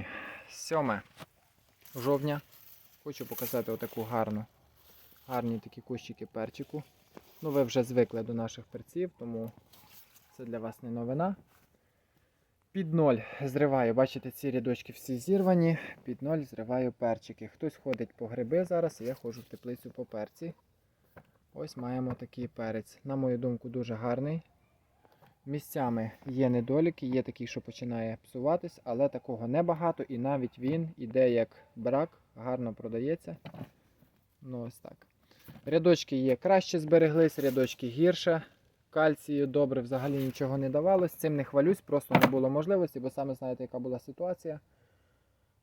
жовтні. 7 жовтня. Хочу показати отаку гарну, гарні такі кущики перчику. Ну, ви вже звикли до наших перців, тому це для вас не новина. Під ноль зриваю, бачите, ці рядочки всі зірвані. Під ноль зриваю перчики. Хтось ходить по гриби зараз, я ходжу в теплицю по перці. Ось маємо такий перець. На мою думку, дуже гарний. Місцями є недоліки, є такий, що починає псуватись, але такого небагато, і навіть він іде як брак, гарно продається. Ну ось так. Рядочки є краще збереглись, рядочки гірше. Кальцію добре взагалі нічого не давалось. Цим не хвалюсь, просто не було можливості, бо саме знаєте, яка була ситуація.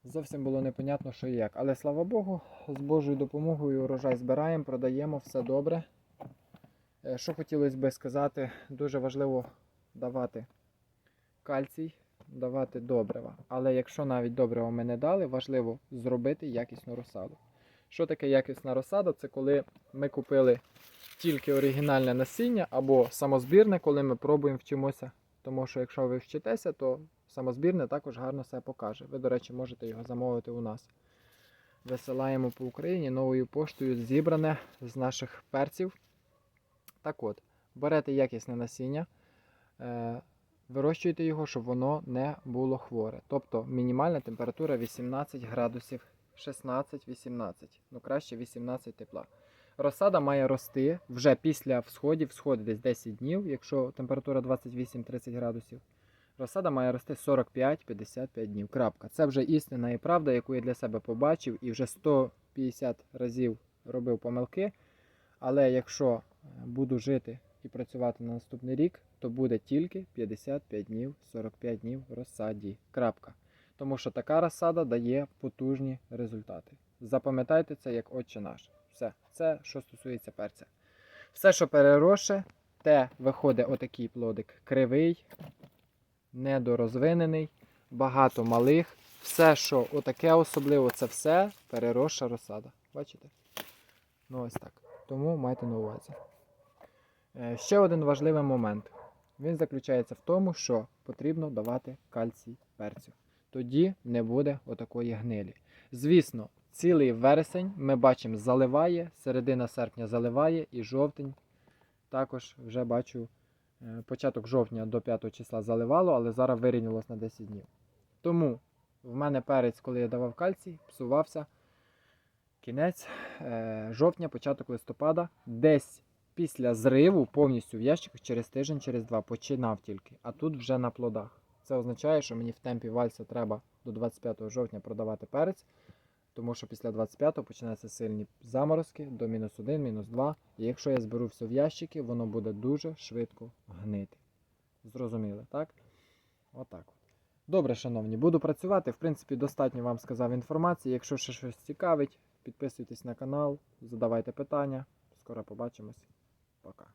Зовсім було непонятно, що і як. Але слава Богу, з Божою допомогою урожай збираємо, продаємо, все добре. Е, Що хотілося би сказати, дуже важливо давати кальцій, давати добрива. Але якщо навіть добрива ми не дали, важливо зробити якісну розсаду. Що таке якісна розсада? Це коли ми купили тільки оригінальне насіння або самозбірне, коли ми пробуємо вчимося. Тому що якщо ви вчитеся, то самозбірне також гарно себе покаже. Ви, до речі, можете його замовити у нас. Висилаємо по Україні новою поштою зібране з наших перців. Так от, берете якісне насіння, е, вирощуєте його, щоб воно не було хворе. Тобто мінімальна температура 18 градусів 16-18, ну краще 18 тепла. Розсада має рости вже після всходів, всходи десь 10 днів, якщо температура 28-30 градусів. Розсада має рости 45-55 днів. Крапка. Це вже істина і правда, яку я для себе побачив і вже 150 разів робив помилки. Але якщо е, буду жити і працювати на наступний рік, то буде тільки 55 днів, 45 днів розсаді. Крапка. Тому що така розсада дає потужні результати. Запам'ятайте це як отче наш. Все, це що стосується перця. Все, що переросше, те виходить отакий плодик кривий, недорозвинений, багато малих. Все, що отаке особливо, це все переросша розсада. Бачите? Ну ось так. Тому майте на увазі. Е, Ще один важливий момент. Він заключається в тому, що потрібно давати кальцій перцю. Тоді не буде отакої гнилі. Звісно, цілий вересень ми бачимо заливає, середина серпня заливає і жовтень також вже бачу е, початок жовтня до 5 числа заливало, але зараз вирівнялось на 10 днів. Тому в мене перець, коли я давав кальцій, псувався кінець е, жовтня, початок листопада, десь після зриву повністю в ящиках через тиждень, через два починав тільки, а тут вже на плодах. Це означає, що мені в темпі вальса треба до 25 жовтня продавати перець, тому що після 25-го починаються сильні заморозки до мінус 1, мінус 2. І якщо я зберу все в ящики, воно буде дуже швидко гнити. Зрозуміли, так? Отак. от. Добре, шановні, буду працювати. В принципі, достатньо вам сказав інформації. Якщо ще щось цікавить, підписуйтесь на канал, задавайте питання. Скоро побачимось. Пока.